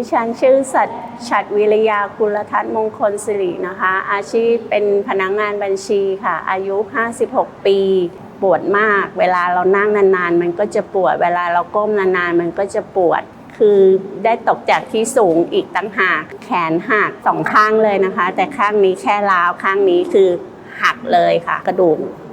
ดิฉันชื่อสัตชัดวิริยากุลทัศน์มงคลสิรินะคะ อาชีพเป็นพนักงานบัญชีค่ะ อายุ 56 ปี ปวดมาก เวลาเรานั่งนานๆ มันก็จะปวด เวลาเราก้มนานๆ มันก็จะปวด คือได้ตกจากที่สูงอีกตั้งหาก แขนหักสองข้างเลยนะคะ แต่ข้างนี้แค่ร้าวข้างนี้คือหักเลยค่ะ กระดูก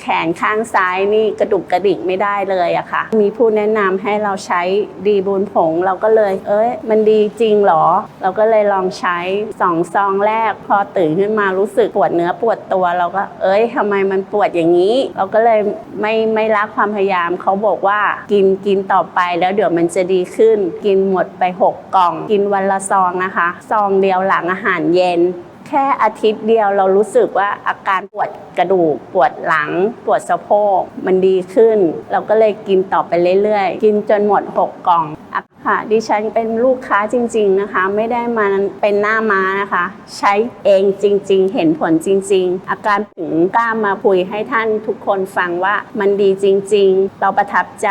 แขนข้างซ้ายนี่กระดุกกระดิกไม่ได้เลยอะค่ะ มีผู้แนะนำให้เราใช้ดีบูนผงเราก็เลย เอ้ย มันดีจริงเหรอ เราก็เลยลองใช้สองซองแรก พอตื่นขึ้นมารู้สึกปวดเนื้อปวดตัว เราก็ เอ้ยทำไมมันปวดอย่างนี้ เราก็เลยไม่ไม่รักความพยายามเขาบอกว่ากินกินต่อไปแล้วเดี๋ยวมันจะดีขึ้น กินหมดไปหกกล่อง กินวันละซองนะคะ ซองเดียวหลังอาหารเย็น แค่อาทิตย์เดียวเรารู้สึกว่าอาการปวดกระดูก ปวดหลัง ปวดสะโพก มันดีขึ้น เราก็เลยกินต่อไปเรื่อยๆ กินจนหมด 6 กล่องค่ะดิฉันเป็นลูกค้าจริง ๆนะคะ ไม่ได้มาเป็นหน้าม้านะคะ ใช้เองจริง ๆ เห็นผลจริง ๆ อาการถึงกล้ามาคุยให้ท่านทุกคนฟังว่ามันดีจริง ๆ เราประทับใจ